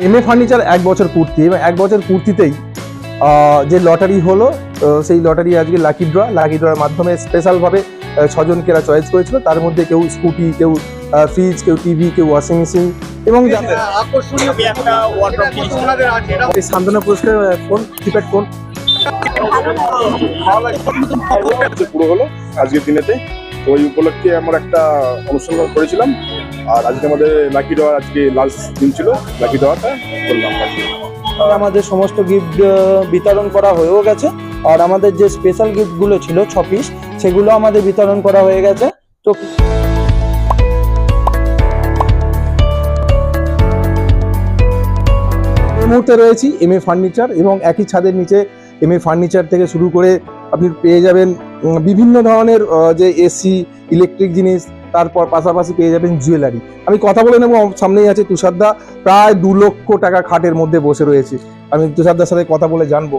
M A furniture এক বছর পূর্তি এবং এক বছর পূর্তিতেই আহ, যে লটারি হলো সেই লটারি আজকে লাকি ড্র লাকি ড্রয়ের মাধ্যমে স্পেশালভাবে আহ, ছজনকে এরা চয়েস করেছিল। তার মধ্যে কেউ স্কুটি কেউ ফ্রিজ কেউ টিভি কেউ ওয়াশিং মেশিন এবং সান্ত্বনা পুরস্কার ফোন কিপ্যাড ফোন পুরো হলো আজকের দিনেতে। ওই উপলক্ষে আমরা একটা অনুষ্ঠান করেছিলাম। আর আজকে আমাদের লাকি ডোয়ার আজকে লাস্ট দিন ছিল লাকি ডোয়ারটা করলাম আমাদের সমস্ত গিফট বিতরণ করা হয়েও গেছে। আর আমাদের যে স্পেশাল গিফটগুলো ছিল, ছ পিস সেগুলো আমাদের বিতরণ করা হয়ে গেছে। তো মুহূর্তে রয়েছি এম এ ফার্নিচার এবং একই ছাদের নিচে এম এ ফার্নিচার থেকে শুরু করে আপনি পেয়ে যাবেন বিভিন্ন ধরনের যে এসি ইলেকট্রিক জিনিস তারপর পাশাপাশি পেয়ে যাবেন জুয়েলারি। আমি কথা বলে নেব সামনেই আছে তুষারদা প্রায় দু লক্ষ টাকা খাটের মধ্যে বসে রয়েছে। আমি তুষারদার সাথে কথা বলে জানব।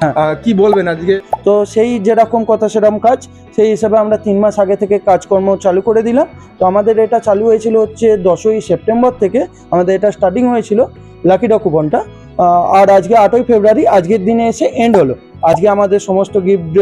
হ্যাঁ। কি বলবেন আজকে? তো সেই যেরকম কথা সেরকম কাজ সেই হিসাবে আমরা তিন মাস আগে থেকে কাজকর্ম চালু করে দিলাম। তো আমাদের এটা চালু হয়েছিল হচ্ছে দশই সেপ্টেম্বর থেকে আমাদের এটা স্টার্টিং হয়েছিল লাকি ডক কুপনটা আহ, আর আজকে আটই ফেব্রুয়ারি, আজকের দিনে এসে এন্ড হলো। আজকে আমাদের সমস্ত গিফট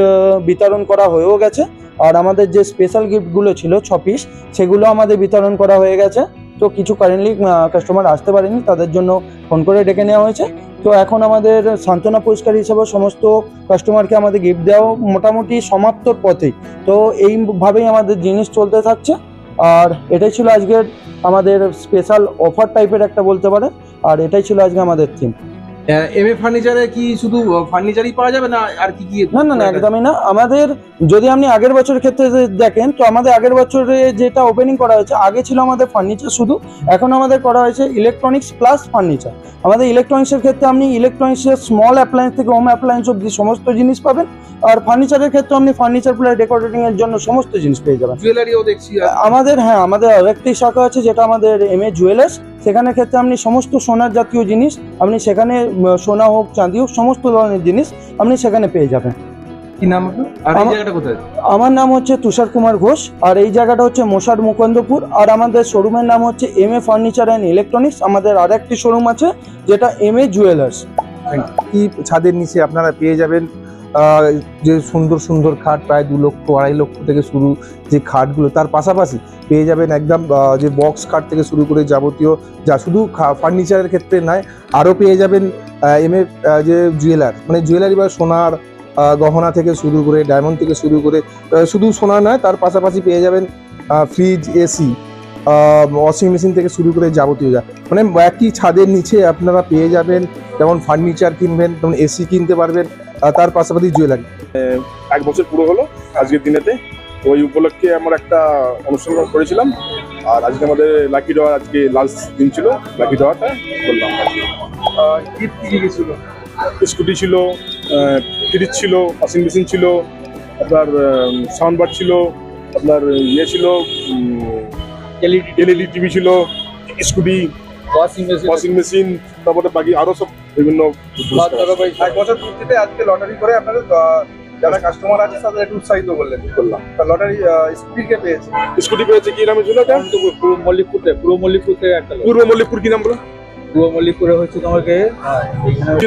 বিতরণ করা হয়েও গেছে। আর আমাদের যে স্পেশাল গিফটগুলো ছিল, ছ পিস সেগুলো আমাদের বিতরণ করা হয়ে গেছে। তো কিছু কারেন্টলি কাস্টমার আসতে পারেনি, তাদের জন্য ফোন করে ডেকে নেওয়া হয়েছে। তো এখন আমাদের সান্ত্বনা পুরস্কার হিসেবে সমস্ত কাস্টমারকে আমাদের গিফট দেওয়া মোটামুটি সমাপ্তর পথে। তো এইভাবেই আমাদের জিনিস চলতে থাকছে। আর এটাই ছিল আজকের আমাদের স্পেশাল অফার টাইপের একটা বলতে পারে আর এটাই ছিল আজকে আমাদের থিম এম এ ফার্নিচারে কি শুধু ফার্নিচারই পাওয়া যাবে না আর কি কি না না না একদমই না। আমাদের যদি আপনি আগের বছরের ক্ষেত্রে দেখেন তো আমাদের আগের বছরে যেটা ওপেনিং করা হয়েছে আগে ছিল আমাদের ফার্নিচার শুধু এখন আমাদের করা হয়েছে ইলেকট্রনিক্স প্লাস ফার্নিচার আমাদের ইলেকট্রনিক্সের ক্ষেত্রে আপনি ইলেকট্রনিক্সের স্মল অ্যাপ্লায়েন্স থেকে হোম অ্যাপ্লায়েন্স অব্দি সমস্ত জিনিস পাবেন আর ফার্নিচারের ক্ষেত্রে আপনি ফার্নিচার প্লাস ডেকোরেটিং এর জন্য সমস্ত জিনিস পেয়ে যাবেন। জুয়েলারিও দেখছি আমাদের হ্যাঁ আমাদের আরেকটি শাখা আছে যেটা আমাদের এম এ জুয়েলার্স সেখানে ক্ষেত্রে আপনি সমস্ত সোনার জাতীয় জিনিস আপনি সেখানে সোনা হোক চাঁদি হোক সমস্ত ধরনের জিনিস আপনি সেখানে পেয়ে যাবেন। কি নাম আপনার? আর এই আমার- জায়গাটা কোথায়? আমার নাম হচ্ছে তুষার কুমার ঘোষ আর এই জায়গাটা হচ্ছে মশার মুকুন্দপুর আর আমাদের শোরুমের নাম হচ্ছে M A furniture and electronics আমাদের আর একটি শোরুম আছে যেটা এম এ জুয়েলার্স কি ছাদের নিচে আপনারা পেয়ে যাবেন যে সুন্দর সুন্দর খাট, প্রায় দু লক্ষ, আড়াই লক্ষ থেকে শুরু যে খাটগুলো, তার পাশাপাশি পেয়ে যাবেন একদম যে বক্স খাট থেকে শুরু করে যাবতীয় যা শুধু ফার্নিচারের ক্ষেত্রে নয়, আরও পেয়ে যাবেন এম যে জুয়েলার মানে জুয়েলারি বা সোনার গহনা থেকে শুরু করে ডায়মন্ড থেকে শুরু করে শুধু সোনা নয়, তার পাশাপাশি পেয়ে যাবেন ফ্রিজ এসি ওয়াশিং মেশিন থেকে শুরু করে যাবতীয় যা। মানে একই ছাদের নিচে আপনারা পেয়ে যাবেন, যেমন ফার্নিচার কিনবেন, তেমন এসি কিনতে পারবেন তার পাশাপাশি জুয়েলারি। এক বছর পুরো হলো আজকের দিনেতে। তো ওই উপলক্ষে আমরা একটা অনুষ্ঠান করেছিলাম। আর আজকে আমাদের লাকি ডোয়ার আজকে লাস্ট দিন ছিল লাকি ডোয়ারটা করলাম গিফট কি। কি ছিল? স্কুটি ছিল ফ্রিজ ছিল ওয়াশিং মেশিন ছিল আপনার সাউন্ড বার ছিল আপনার ইয়ে ছিল এলইডি এলইডি টিভি ছিল Scooty washing machine washing machine তারপরে বাকি আরও সব বিভিন্ন এক বছর পূর্তিতে আজকে লটারি করে আপনাদের যারা কাস্টমার আছে তাদের একটু উৎসাহিত করলেন। করলাম। তা লটারি স্পিডকে পেয়েছে? স্কুটি পেয়েছে কি নামে ছিল এটা? পূর্ব মল্লিকপুর থেকে পূর্ব মল্লিকপুর থেকে একটা পূর্ব মল্লিকপুর কি নাম বলো? পূর্ব মল্লিকপুরে হচ্ছে তোমাকে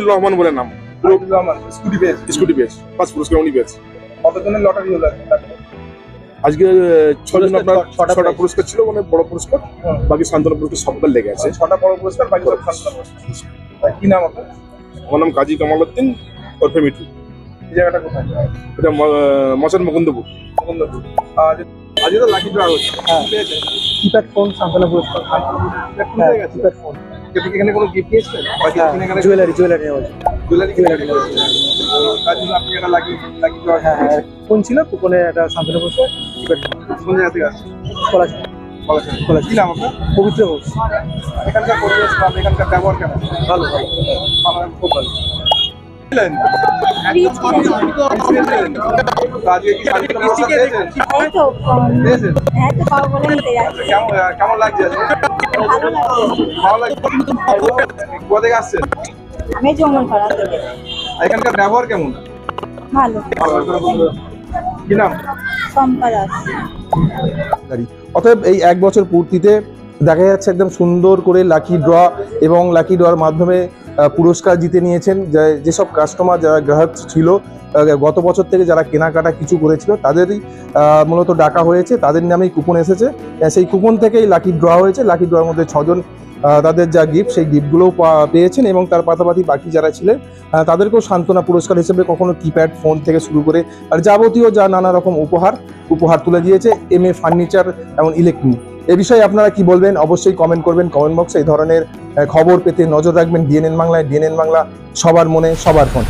রহমান বলে নাম। রহমান স্কুটি পেয়েছে। স্কুটি পেয়েছে। পাঁচ পুরস্কার উনি পেয়েছে। কতজনের লটারি হলো আজকে? ছজন আপনার ছটা। পুরস্কার ছিল মানে বড় পুরস্কার বাকি সান্ত্বনা পুরস্কার সবটা লেগে আছে। ছটা বড় পুরস্কার বাকি সব সান্ত্বনা পুরস্কার। কি নাম আপনার? আমার নাম কাজী কামালউদ্দিন ওরফে মিঠু। এই জায়গাটা কোথায়? এটা মশান মুকুন্দপুর। মুকুন্দপুর। আজকে তো লাকি ড্রা হচ্ছে। হ্যাঁ। কিপ্যাড ফোন পুরস্কার কিপ্যাড ফোন এখানে কোনো গিফট নিয়েছিলেন বা gift কিনে জুয়েলারি জুয়েলারি জুয়েলারি কিনে তার জন্য আপনি এটা লাকি ড্রা হ্যাঁ হ্যাঁ ফোন ছিল কুপনে একটা সান্ত্বনা পুরস্কার কোন জায়গা থেকে আসছে? খোলা বলা কি নাম আপনার পবিত্র ঘোষ এখানকার পরিবেশ বা এখানকার ব্যবহার কেমন? ভালো আমার খুব? হ্যাঁ। কেমন কেমন লাগছে ভালো লাগছে ভালো লাগছে? কোথা থেকে আসছেন? আমি জঙ্গল থেকে এখানকার ব্যবহার কেমন? ভালো। কি নাম? সম্পাদ আছে অতএব এই এক বছর পূর্তিতে দেখা যাচ্ছে একদম সুন্দর করে লাকি ড্র এবং লাকি ড্রর মাধ্যমে পুরস্কার জিতে নিয়েছেন। যে- যেসব কাস্টমার যারা গ্রাহক ছিল গত বছর থেকে যারা কেনাকাটা কিছু করেছিল, তাদেরই মূলত ডাকা হয়েছে। তাদের নামেই কুপন এসেছে। সেই কুপন থেকেই লাকি ড্র হয়েছে। লাকি ড্রর মধ্যে ছজন তাদের যা গিফট সেই গিফটগুলোও পেয়েছেন এবং তার পাশাপাশি বাকি যারা ছিলেন তাদেরকেও সান্ত্বনা পুরস্কার হিসেবে কখনো কিপ্যাড ফোন থেকে শুরু করে, আর যাবতীয় যা নানা রকম উপহার উপহার তুলে দিয়েছে। এম এ ফার্নিচার এবং ইলেকট্রনিক এ বিষয়ে আপনারা কি বলবেন? অবশ্যই কমেন্ট করবেন। কমেন্ট বক্সে এই ধরনের খবর পেতে নজর রাখবেন ডিএনএন বাংলায় ডিএনএন বাংলা সবার মনে সবার ফোন।